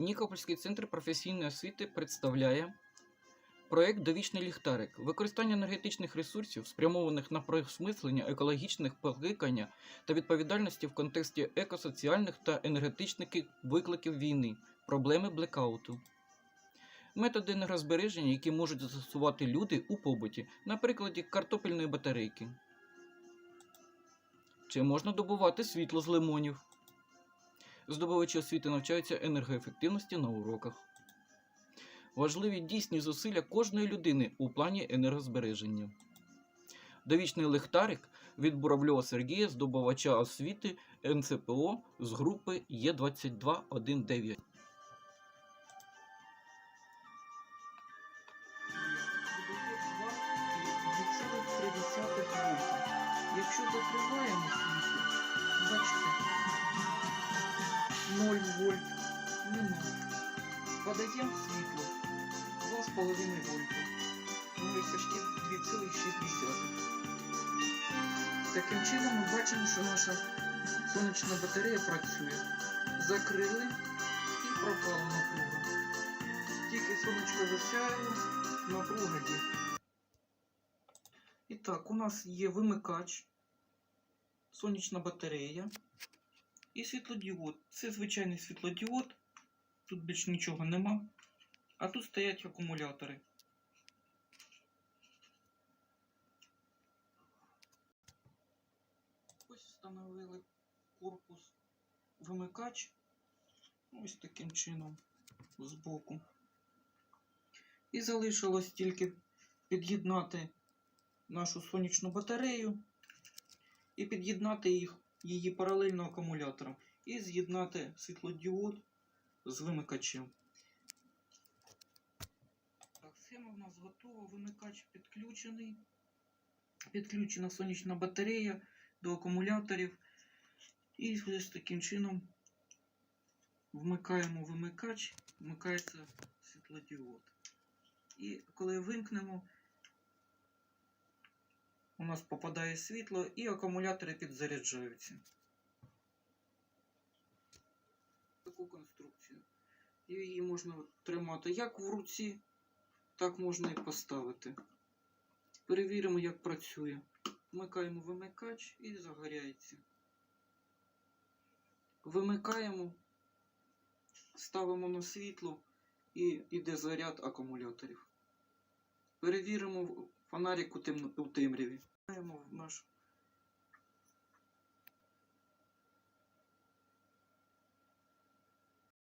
Нікопольський центр професійної освіти представляє проект Довічний ліхтарик. Використання енергетичних ресурсів, спрямованих на переосмислення екологічних покликання та відповідальності в контексті екосоціальних та енергетичних викликів війни, проблеми блекауту. Методи енергозбереження, які можуть застосувати люди у побуті, на прикладі картопельної батарейки. Чи можна добувати світло з лимонів? Здобувачі освіти навчаються енергоефективності на уроках. Важливі дійсні зусилля кожної людини у плані енергозбереження. Довічний лихтарик від Буравльова Сергія, здобувача освіти НЦПО з групи Е2219. Якщо закриваємо 0 вольт немає. Подаємо світло 2,5 вольта. Ну і почти 2,6. Таким чином ми бачимо, що наша сонячна батарея працює. Закрили і пропала напруга. Тільки сонечко засяяло, напруга є. І так, у нас є вимикач, сонячна батарея і світлодіод. Це звичайний світлодіод. Тут більш нічого нема. А тут стоять акумулятори. Ось встановили корпус вимикач. Ось таким чином збоку. І залишилось тільки під'єднати нашу сонячну батарею і під'єднати їх, її паралельно акумулятором і з'єднати світлодіод з вимикачем. Так, схема в нас готова, вимикач підключений. Підключена сонячна батарея до акумуляторів. І ось таким чином вмикаємо вимикач, вмикається світлодіод. І коли вимкнемо, нас попадає світло і акумулятори підзаряджаються. Таку конструкцію. Її можна тримати як в руці, так можна і поставити. Перевіримо, як працює. Вмикаємо вимикач і загоряється. Вимикаємо, ставимо на світло і йде заряд акумуляторів. Перевіримо фонарик у, темряві. Наш